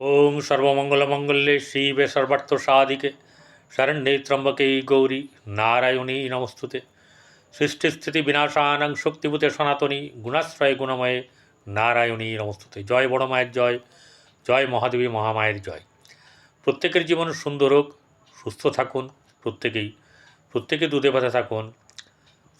ওং সর্বমঙ্গলমঙ্গলে শিবে সর্বার্থ সাধিকে শরণ্যে ত্রম্বকে গৌরী নারায়ণী নমস্তুতে সৃষ্টিস্থিতি বিনাশানাং শক্তিভূতে সনাতনী গুণাশ্রয় গুণময়ে নারায়ণী নমস্তুতে জয় বড় মায়ের জয় জয় মহাদেবী মহামায়ের জয় প্রত্যেকের জীবন সুন্দর হোক, সুস্থ থাকুন প্রত্যেকেই। প্রত্যেকে দুধে ভাতে থাকুন।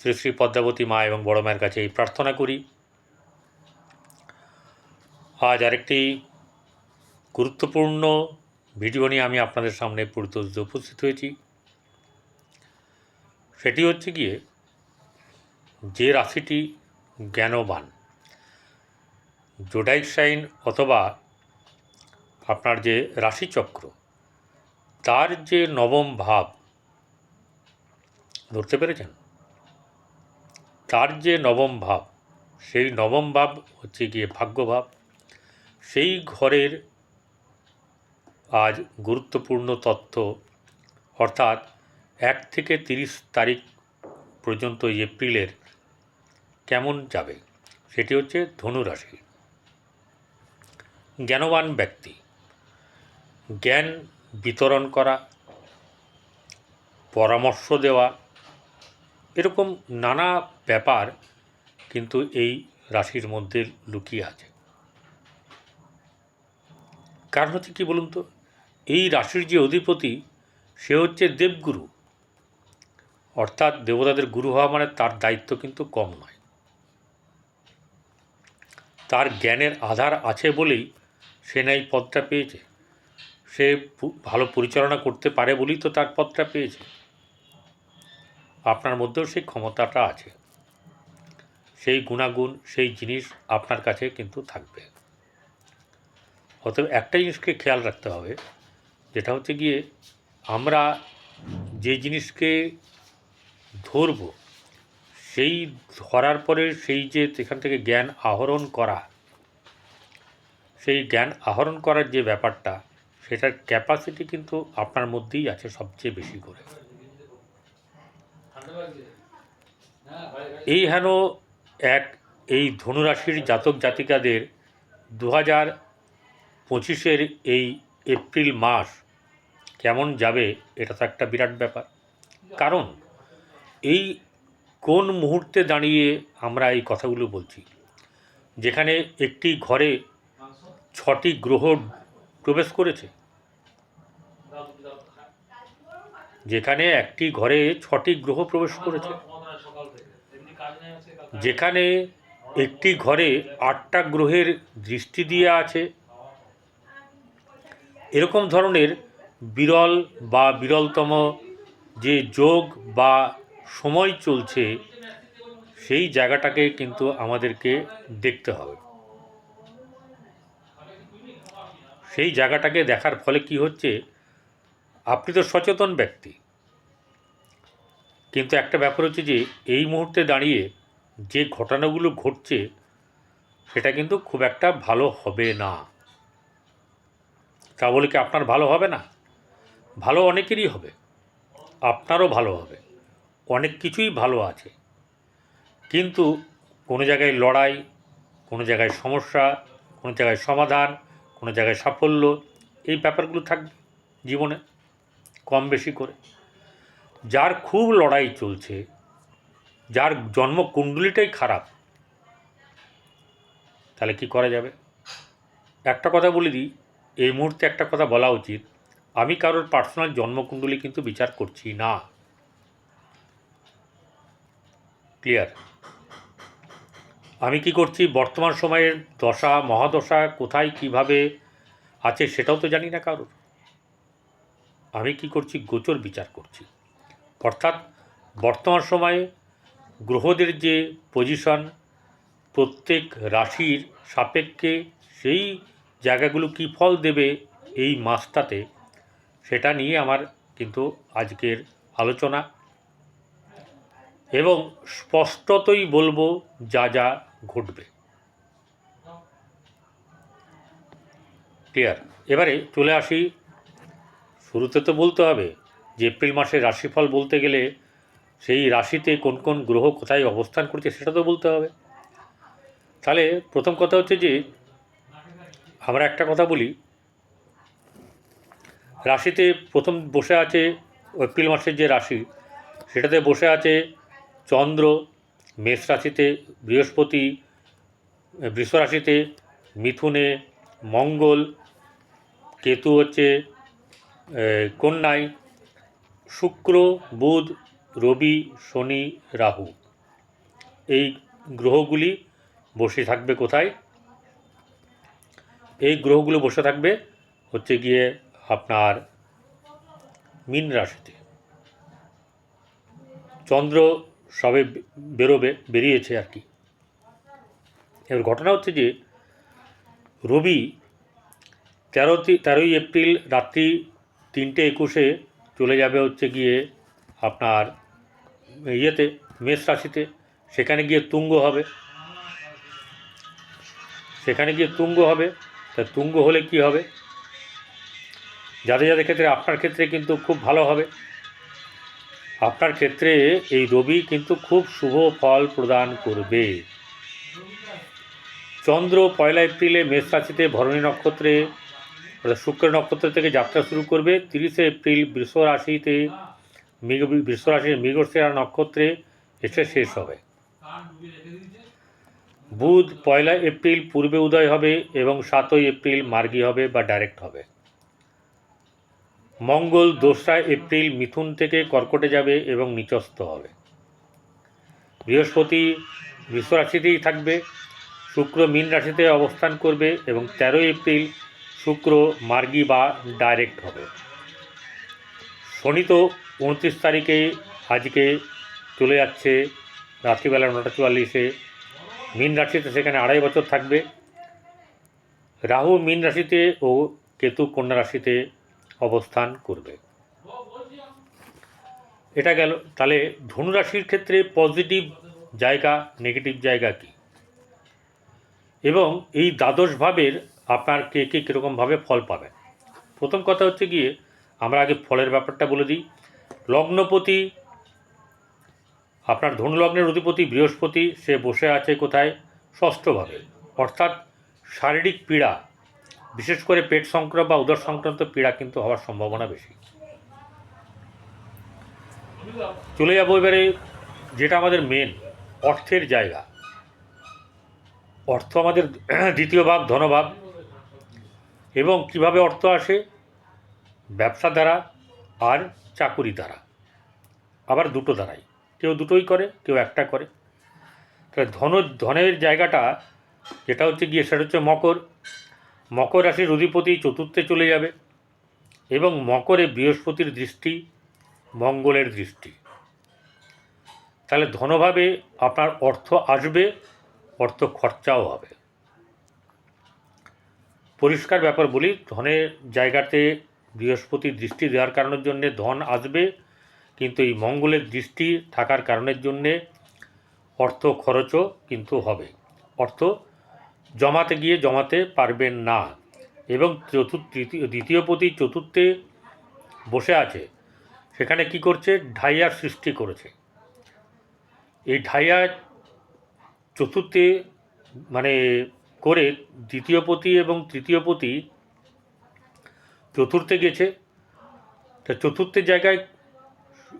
শ্রী শ্রী পদ্মাবতী মা এবং বড় মায়ের কাছে এই প্রার্থনা করি। আজ আরেকটি গুরুত্বপূর্ণ ভিডিও নিয়ে আমি আপনাদের সামনে পরিতোষ উপস্থিত হয়েছি। সেটি হচ্ছে গিয়ে যে রাশিটি জ্ঞানবান, জোডাইক সাইন অথবা আপনার যে রাশিচক্র, তার যে নবম ভাব, ধরতে পেরেছেন? তার যে নবম ভাব, সেই নবম ভাব হচ্ছে গিয়ে ভাগ্যভাব, সেই ঘরের আজ গুরুত্বপূর্ণ তথ্য। অর্থাৎ এক থেকে তিরিশ তারিখ পর্যন্ত এপ্রিলের কেমন যাবে? সেটি হচ্ছে ধনুরাশি। জ্ঞানবান ব্যক্তি। জ্ঞান বিতরণ করা, পরামর্শ দেওয়া, এরকম নানা ব্যাপার কিন্তু এই রাশির মধ্যে লুকিয়ে আছে। কারণ হচ্ছে কী বলুন তো? এই রাশির যে অধিপতি, সে হচ্ছে দেবগুরু। অর্থাৎ দেবতাদের গুরু হওয়া মানে তার দায়িত্ব কিন্তু কম নয়। তার জ্ঞানের আধার আছে বলেই সে নাই পদটা পেয়েছে। সে ভালো পরিচালনা করতে পারে বলেই তো তার পদটা পেয়েছে। আপনার মধ্যেও সেই ক্ষমতাটা আছে। সেই গুণাগুণ, সেই জিনিস আপনার কাছে কিন্তু থাকবে। অতএব একটা জিনিসকে খেয়াল রাখতে হবে যেটা হচ্ছে গিয়ে আমরা যে জিনিসকে ধরব, সেই ধরার পরে সেই যে এখান থেকে জ্ঞান আহরণ করা, সেই জ্ঞান আহরণ করার যে ব্যাপারটা, সেটার ক্যাপাসিটি কিন্তু আপনার মধ্যেই আছে সবচেয়ে বেশি করে। এই হেন এক, এই ধনুরাশির জাতক জাতিকাদের দু হাজার পঁচিশের এই এপ্রিল মাস কেমন যাবে এটা তো একটা বিরাট ব্যাপার। কারণ এই কোন মুহূর্তে দাঁড়িয়ে আমরা এই কথাগুলো বলছি? যেখানে একটি ঘরে ছটি গ্রহ প্রবেশ করেছে। যেখানে একটি ঘরে ছটি গ্রহ প্রবেশ করেছে। যেখানে একটি ঘরে আটটা গ্রহের দৃষ্টি দিয়ে আছে। এরকম ধরনের বিরল বা বিরলতম যে যোগ বা সময় চলছে, সেই জায়গাটাকে কিন্তু আমাদেরকে দেখতে হবে। সেই জায়গাটাকে দেখার ফলে কি হচ্ছে, আপনি তো সচেতন ব্যক্তি। কিন্তু একটা ব্যাপার হচ্ছে যে, এই মুহূর্তে দাঁড়িয়ে যে ঘটনাগুলো ঘটছে, সেটা কিন্তু খুব একটা ভালো হবে না। তা বলে কি আপনার ভালো হবে না? ভালো অনেকেরই হবে, আপনারও ভালো হবে, অনেক কিছুই ভালো আছে। কিন্তু কোনো জায়গায় লড়াই, কোনো জায়গায় সমস্যা, কোনো জায়গায় সমাধান, কোনো জায়গায় সাফল্য, এই ব্যাপারগুলো থাকবে জীবনে, কম বেশি করে। যার খুব লড়াই চলছে, যার জন্ম জন্মকুণ্ডলিটাই খারাপ, তাহলে কি করা যাবে? একটা কথা বলে দিই, এই মুহূর্তে একটা কথা বলা উচিত আমি কারোর পার্সোনাল জন্মকুণ্ডলী কিন্তু বিচার করছি না। ক্লিয়ার? আমি কি করছি? বর্তমান সময়ের দশা, মহাদশা কোথায়, কীভাবে আছে সেটাও তো জানি না কারোর। আমি কি করছি? গোচর বিচার করছি। অর্থাৎ বর্তমান সময়ে গ্রহদের যে পজিশন প্রত্যেক রাশির সাপেক্ষে সেই জায়গাগুলো কী ফল দেবে এই মাসটাতে সেটা নিয়ে আমার কিন্তু আজকের আলোচনা। এবং স্পষ্টতই বলব, যা যা ঘটবে। ক্লিয়ার? এবারে চলে আসি। শুরুতে তো বলতে হবে যে, এপ্রিল মাসের রাশিফল বলতে গেলে সেই রাশিতে কোন কোন গ্রহ কোথায় অবস্থান করছে সেটা তো বলতে হবে। তাহলে প্রথম কথা হচ্ছে যে, আমরা একটা কথা বলি রাশিতে প্রথম বসে আছে এপ্রিল মাসের যে রাশি, সেটাতে বসে আছে চন্দ্র, মেষ রাশিতে বৃহস্পতি, বৃষ রাশিতে মিথুনে মঙ্গল, কেতু হচ্ছে কন্যায়, শুক্র, বুধ, রবি, শনি, রাহু। এই গ্রহগুলি বসে থাকবে কোথায়? এই গ্রহগুলো বসে থাকবে হচ্ছে গিয়ে আপনার মিন রাশিতে। চন্দ্র সবে বেরোবে, বেরিয়েছে আর কি। এবার ঘটনা হচ্ছে যে, রবি তেরো তেরোই এপ্রিল রাত্রি তিনটে একুশে চলে যাবে হচ্ছে গিয়ে আপনার ইয়েতে, মেষ রাশিতে। সেখানে গিয়ে তুঙ্গ হবে। সেখানে গিয়ে তুঙ্গ হবে। তা তুঙ্গ হলে কি হবে? যাদের যাদের ক্ষেত্রে, আপনার ক্ষেত্রে কিন্তু খুব ভালো হবে। আপনার ক্ষেত্রে এই রবি কিন্তু খুব শুভ ফল প্রদান করবে। চন্দ্র পয়লা এপ্রিলে মেষ রাশিতে ভরণী নক্ষত্রে শুক্র নক্ষত্র থেকে যাত্রা শুরু করবে। তিরিশে এপ্রিল বৃষ রাশিতে বৃষ রাশির মৃগশিরা নক্ষত্রে এসে শেষ হবে। বুধ পয়লা এপ্রিল পূর্বে উদয় হবে এবং সাতই এপ্রিল মার্গী হবে বা ডাইরেক্ট হবে। মঙ্গল দোসরা এপ্রিল মিথুন থেকে কর্কটে যাবে এবং নিচস্থ হবে। বৃহস্পতি বৃষ রাশিতেই থাকবে, শুক্র মীন রাশিতে অবস্থান করবে এবং তেরোই এপ্রিল শুক্র মার্গী বা ডাইরেক্ট হবে। শনি তো উনত্রিশ তারিখে আজকে চলে যাচ্ছে রাত্রিবেলা নটা চুয়াল্লিশে। মীন রাশিতে সেখানে আড়াই বছর থাকবে। রাহু মীন রাশিতে ও কেতু কন্যা রাশিতে অবস্থান করবে। এটা গেল, তাহলে ধনুরাশির ক্ষেত্রে পজিটিভ জায়গা নেগেটিভ জায়গা কি? এবং এই দ্বাদশ ভাবের আপনার কে কে কীরকমভাবে ফল পাবেন? প্রথম কথা হচ্ছে গিয়ে, আমরা আগে ফলের ব্যাপারটা বলে দিই। লগ্নপতি, আপনার ধনুলগ্নের অধিপতি বৃহস্পতি, সে বসে আছে কোথায়? ষষ্ঠভাবে অর্থাৎ শারীরিক পীড়া বিশেষ করে পেট সংক্রান্ত বা উদর সংক্রান্ত পীড়া কিন্তু হওয়ার সম্ভাবনা বেশি। চলে যাব এবারে, যেটা আমাদের মেন অর্থের জায়গা। অর্থ আমাদের দ্বিতীয় ভাব ধনভাব এবং কীভাবে অর্থ আসে? ব্যবসা দ্বারা আর চাকুরি দ্বারা। আবার দুটো দ্বারাই। কেউ দুটোই করে, কেউ একটা করে। তাহলে ধন, ধনের জায়গাটা, যেটা হচ্ছে গিয়ে, সেটা হচ্ছে মকর। মকর রাশির অধিপতি চতুর্থে চলে যাবে এবং মকরে বৃহস্পতির দৃষ্টি, মঙ্গলের দৃষ্টি। তাহলে ধনভাবে আপনার অর্থ আসবে, অর্থ খরচাও হবে। পরিষ্কার ব্যাপার বলি, ধনের জায়গাতে বৃহস্পতির দৃষ্টি দেওয়ার কারণের জন্যে ধন আসবে, কিন্তু এই মঙ্গলের দৃষ্টি থাকার কারণের জন্যে অর্থ খরচও কিন্তু হবে। অর্থ জমাতে গিয়ে জমাতে পারবেন না। এবং চতুর্থ তৃতীয়, দ্বিতীয় পতি চতুর্থে বসে আছে। সেখানে কি করছে? ঢাইয়ার সৃষ্টি করেছে। এই ঢাইয়া চতুর্থে মানে করে দ্বিতীয় পতি এবং তৃতীয় পতি চতুর্থে গেছে। তা চতুর্থের জায়গায়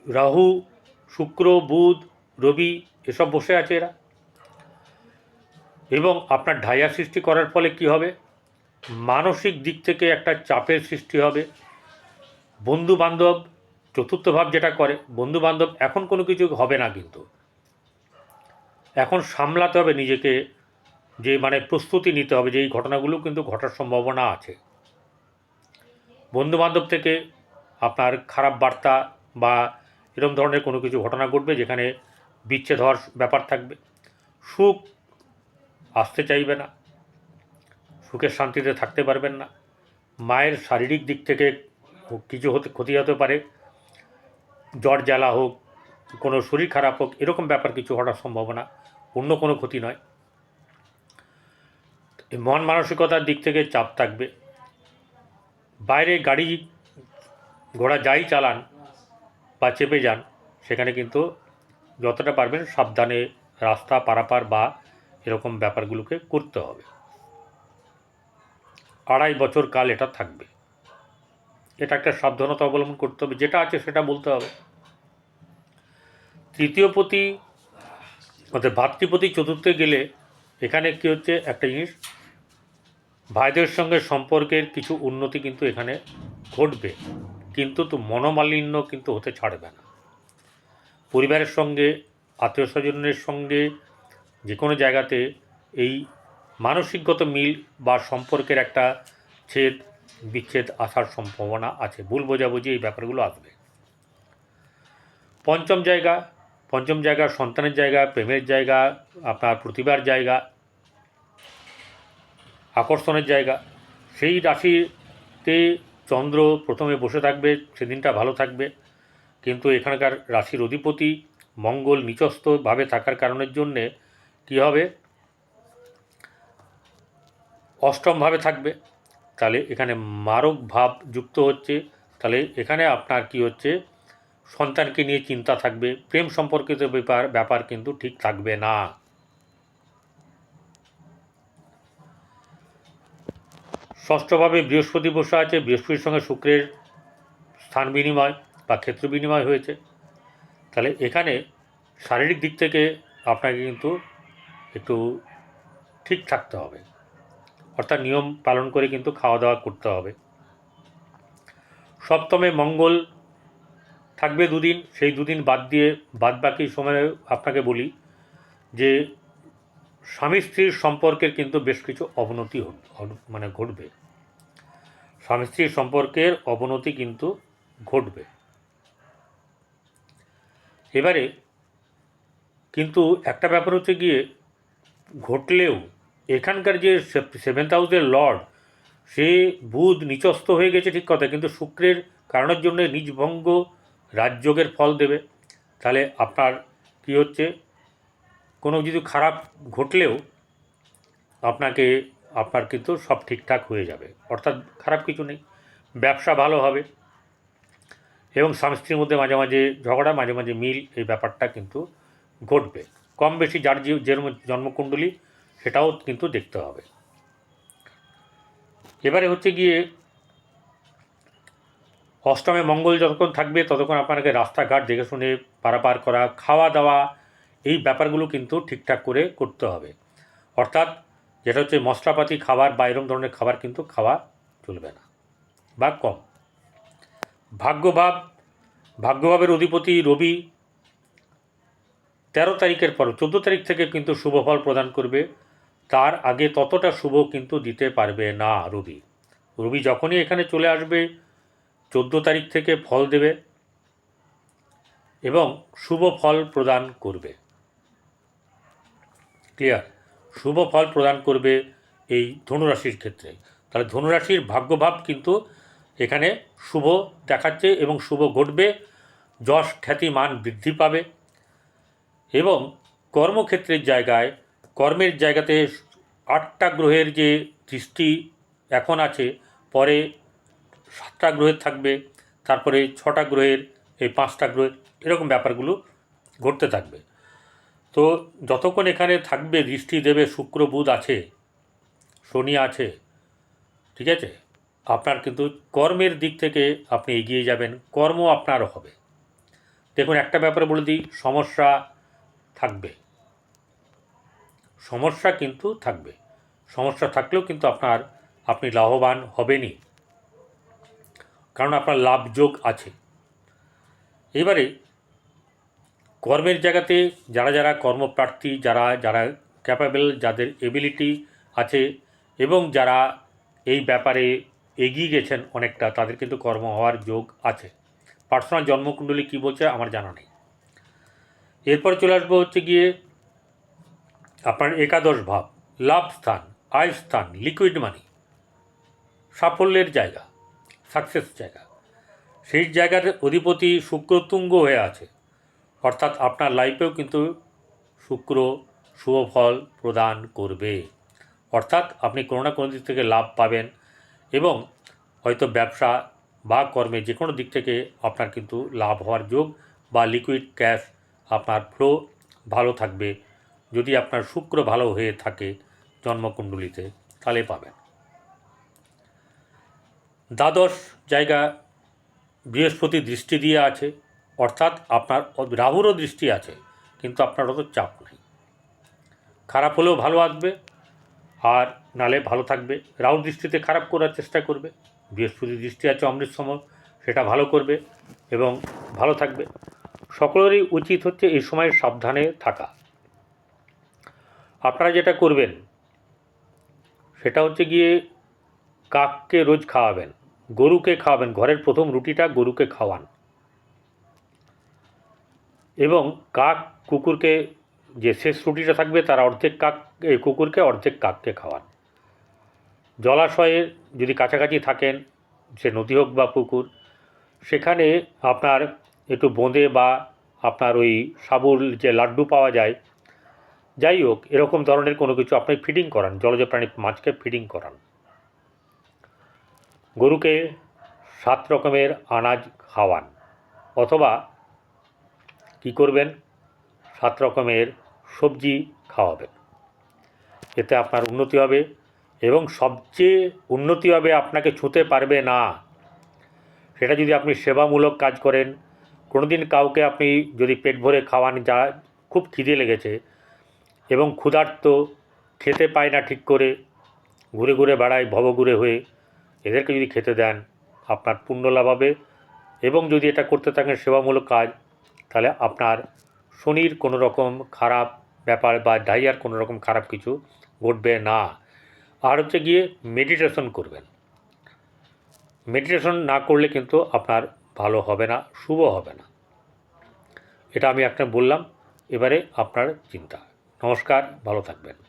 রাহু, শুক্র, বুধ, রবি এসব বসে আছে এরা। এবং আপনার ঢাইয়া সৃষ্টি করার ফলে কি হবে? মানসিক দিক থেকে একটা চাপের সৃষ্টি হবে। বন্ধু বান্ধব চতুর্থ ভাব যেটা করে বন্ধু বান্ধব এখন কোনো কিছু হবে না কিন্তু। এখন সামলাতে হবে নিজেকে, যে মানে প্রস্তুতি নিতে হবে, যে এই ঘটনাগুলো কিন্তু ঘটার সম্ভাবনা আছে। বন্ধু বান্ধব থেকে আপনার খারাপ বার্তা বা এরকম ধরনের কোনো কিছু ঘটনা ঘটবে যেখানে বিচ্ছেদ হওয়ার ব্যাপার থাকবে। সুখ আসতে চাইবে না। সুখের শান্তিতে থাকতে পারবেন না। মায়ের শারীরিক দিক থেকে কিছু হতে ক্ষতি হতে পারে। জ্বর, জ্বালা হোক, কোনো শরীর খারাপ হোক, এরকম ব্যাপার কিছু ঘটার সম্ভাবনা অন্য কোনো ক্ষতি নয়। মন মানসিকতার দিক থেকে চাপ থাকবে। বাইরে গাড়ি ঘোড়া যাই চালান বা চেপে যান, সেখানে কিন্তু যতটা পারবেন সাবধানে রাস্তা পারাপার বা এরকম ব্যাপারগুলোকে করতে হবে। আড়াই বছর কাল এটা থাকবে। এটা একটা সাবধানতা অবলম্বন করতে হবে, যেটা আছে সেটা বলতে হবে। তৃতীয় পতি অর্থাৎ ভাতৃপতি চতুর্থে গেলে এখানে কি হচ্ছে একটা জিনিস, ভাইদের সঙ্গে সম্পর্কের কিছু উন্নতি কিন্তু এখানে ঘটবে, কিন্তু তো মনোমালিন্য কিন্তু হতে ছাড়বে না। পরিবারের সঙ্গে, আত্মীয় স্বজনের সঙ্গে যে কোনো জায়গাতে এই মানসিকগত মিল বা সম্পর্কের একটা ছেদ, বিচ্ছেদ আসার সম্ভাবনা আছে। ভুল বোঝাবুঝি এই ব্যাপারগুলো আসবে। পঞ্চম জায়গা পঞ্চম জায়গা সন্তানের জায়গা, প্রেমের জায়গা, আপনার প্রতিভার জায়গা, আকর্ষণের জায়গা। সেই রাশিতে চন্দ্র প্রথমে বসে থাকবে, সেদিনটা ভালো থাকবে। কিন্তু এখানকার রাশির অধিপতি মঙ্গল নিচস্থভাবে থাকার কারণের জন্যে কী হবে? অষ্টমভাবে থাকবে। তাহলে এখানে মারক ভাব যুক্ত হচ্ছে। তাহলে এখানে আপনার কি হচ্ছে? সন্তানকে নিয়ে চিন্তা থাকবে। প্রেম সম্পর্কিত ব্যাপার ব্যাপার কিন্তু ঠিক থাকবে না। ষষ্ঠভাবে বৃহস্পতি বসে আছে। বৃহস্পতির সঙ্গে শুক্রের স্থান বিনিময় বা ক্ষেত্র বিনিময় হয়েছে। তাহলে এখানে শারীরিক দিক থেকে আপনাকে কিন্তু একটু ঠিক থাকতে হবে। অর্থাৎ নিয়ম পালন করে কিন্তু খাওয়া দাওয়া করতে হবে। সপ্তমে মঙ্গল থাকবে দুদিন, সেই দুদিন বাদ দিয়ে বাদ বাকি সময়ে আপনাকে বলি যে, স্বামী স্ত্রীর সম্পর্কের কিন্তু বেশ কিছু অবনতি মানে ঘটবে। স্বামী স্ত্রীর সম্পর্কের অবনতি কিন্তু ঘটবে। এবারে কিন্তু একটা ব্যাপার হচ্ছে গিয়ে ঘটলেও এখানকার যে সেভেন্থ হাউসের লর্ড সে বুধ নিচস্থ হয়ে গেছে ঠিক কথা কিন্তু শুক্রের কারণের জন্য নিজভঙ্গ রাজযোগের ফল দেবে। তাহলে আপনার কি হচ্ছে? কোনো কিছু খারাপ ঘটলেও আপনাকে, আপনার কিন্তু সব ঠিকঠাক হয়ে যাবে। অর্থাৎ খারাপ কিছু নেই, ব্যবসা ভালো হবে। এবং স্বামী স্ত্রীর মধ্যে মাঝে মাঝে ঝগড়া, মাঝে মাঝে মিল, এই ব্যাপারটা কিন্তু ঘটবে। কম বেশি যার যেরকম জন্মকুণ্ডলী, সেটাও কিন্তু দেখতে হবে। এবারে হচ্ছে গিয়ে অষ্টমে মঙ্গল যতক্ষণ থাকবে, ততক্ষণ আপনাকে রাস্তাঘাট দেখে শুনে পারাপার করা খাওয়া দাওয়া এই ব্যাপারগুলো কিন্তু ঠিকঠাক করে করতে হবে। অর্থাৎ যেটা হচ্ছে মশলাপাতি খাবার বা এরকম ধরনের খাবার কিন্তু খাওয়া চলবে না বা কম। ভাগ্যভাব, ভাগ্যভাবের অধিপতি রবি তেরো তারিখের পর, চোদ্দ তারিখ থেকে কিন্তু শুভ ফল প্রদান করবে। তার আগে ততটা শুভ কিন্তু দিতে পারবে না রবি। রবি যখনই এখানে চলে আসবে, চোদ্দ তারিখ থেকে ফল দেবে এবং শুভ ফল প্রদান করবে। ক্লিয়ার? শুভ ফল প্রদান করবে এই ধনুরাশির ক্ষেত্রে। তাহলে ধনুরাশির ভাগ্যভাব কিন্তু এখানে শুভ দেখাচ্ছে এবং শুভ ঘটবে, যশ, খ্যাতি, মান বৃদ্ধি পাবে। এবং কর্মক্ষেত্রের জায়গায়, কর্মের জায়গাতে আটটা গ্রহের যে দৃষ্টি এখন আছে, পরে সাতটা গ্রহের থাকবে, তারপরে ছটা গ্রহের, এই পাঁচটা গ্রহের, এরকম ব্যাপারগুলো ঘটতে থাকবে। তো যতক্ষণ এখানে থাকবে, দৃষ্টি দেবে, শুক্র, বুধ আছে, শনি আছে, ঠিক আছে? আপনার কিন্তু কর্মের দিক থেকে আপনি এগিয়ে যাবেন কর্ম আপনার হবে। দেখুন, একটা ব্যাপারে বলে দিই, সমস্যা থাকবে। সমস্যা কিন্তু থাকবে। সমস্যা থাকলেও কিন্তু আপনার, আপনি লাভবান হবেনই। কারণ আপনার লাভযোগ আছে। এবারে কর্মের জায়গাতে যারা যারা কর্মপ্রার্থী, যারা যারা ক্যাপাবেল যাদের এবিলিটি আছে এবং যারা এই ব্যাপারে এগিয়ে গেছেন অনেকটা, তাদের কিন্তু কর্ম হওয়ার যোগ আছে। পার্সোনাল জন্মকুণ্ডলী কী বলছে আমার জানা নেই। এরপর চলে আসব হচ্ছে গিয়ে আপনার একাদশ ভাব, লাভ স্থান, আয় স্থান লিকুইড মানি সাফল্যের জায়গা সাকসেস জায়গা। সেই জায়গার অধিপতি শুক্রতুঙ্গ হয়ে আছে। অর্থাৎ আপনার লাইফেও কিন্তু শুক্র শুভ ফল প্রদান করবে। অর্থাৎ আপনি কোনো না কোনো দিক থেকে লাভ পাবেন এবং হয়তো ব্যবসা বা কর্মে যে কোনো দিক থেকে আপনার কিন্তু লাভ হওয়ার যোগ বা লিকুইড ক্যাশ আপনার ফ্লো ভালো থাকবে। যদি আপনার শুক্র ভালো হয়ে থাকে জন্মকুণ্ডলিতে, তাহলে পাবেন। দ্বাদশ জায়গা বৃহস্পতি দৃষ্টি দিয়ে আছে, অর্থাৎ আপনার রাহুরও দৃষ্টি আছে, কিন্তু আপনার অত চাপ নেই। খারাপ হলেও ভালো আসবে, আর নালে ভালো থাকবে। রাহুর দৃষ্টিতে খারাপ করার চেষ্টা করবে। বৃহস্পতি দৃষ্টি আছে অমৃত সময়, সেটা ভালো করবে এবং ভালো থাকবে। সকলেরই উচিত হচ্ছে এই সময় সাবধানে থাকা। আপনারা যেটা করবেন, সেটা হচ্ছে গিয়ে কাককে রোজ খাওয়াবেন, গরুকে খাওয়াবেন, ঘরের প্রথম রুটিটা গরুকে খাওয়ান। এবং কাক কুকুরকে, যে শেষ রুটিটা থাকবে তার অর্ধেক কাক এই কুকুরকে অর্ধেক কাককে খাওয়ান। জলাশয়ে যদি কাছাকাছি থাকেন, সে নদী হোক বা পুকুর, সেখানে আপনার একটু বোঁদে বা আপনার ওই সাবুল যে লাড্ডু পাওয়া যায়, যাই হোক, এরকম ধরনের কোনো কিছু আপনি ফিডিং করান, জলজ প্রাণী মাছকে ফিডিং করান। গরুকে সাত রকমের আনাজ খাওয়ান, অথবা কি করবেন? সাত রকমের সবজি খাওয়াবেন। এতে আপনার উন্নতি হবে এবং সবচেয়ে উন্নতি হবে আপনাকে ছুঁতে পারবে না। সেটা যদি আপনি সেবামূলক কাজ করেন কোনোদিন কাউকে আপনি যদি পেট ভরে খাওয়ান যা খুব খিদে লেগেছে এবং ক্ষুধার্ত, খেতে পায় না ঠিক করে, ঘুরে ঘুরে বেড়ায়, ভবঘুরে হয়ে এদেরকে যদি খেতে দেন, আপনার পুণ্য লাভ হবে। এবং যদি এটা করতে থাকেন সেবামূলক কাজ, তাহলে আপনার শনির কোনো রকম খারাপ ব্যাপার বা ডাইয়ার কোনো রকম খারাপ কিছু ঘটবে না। আর হচ্ছে গিয়ে মেডিটেশন করবেন। মেডিটেশন না করলে কিন্তু আপনার ভালো হবে না, শুভ হবে না। এটা আমি একটা বললাম, এবারে আপনার চিন্তা। নমস্কার, ভালো থাকবেন।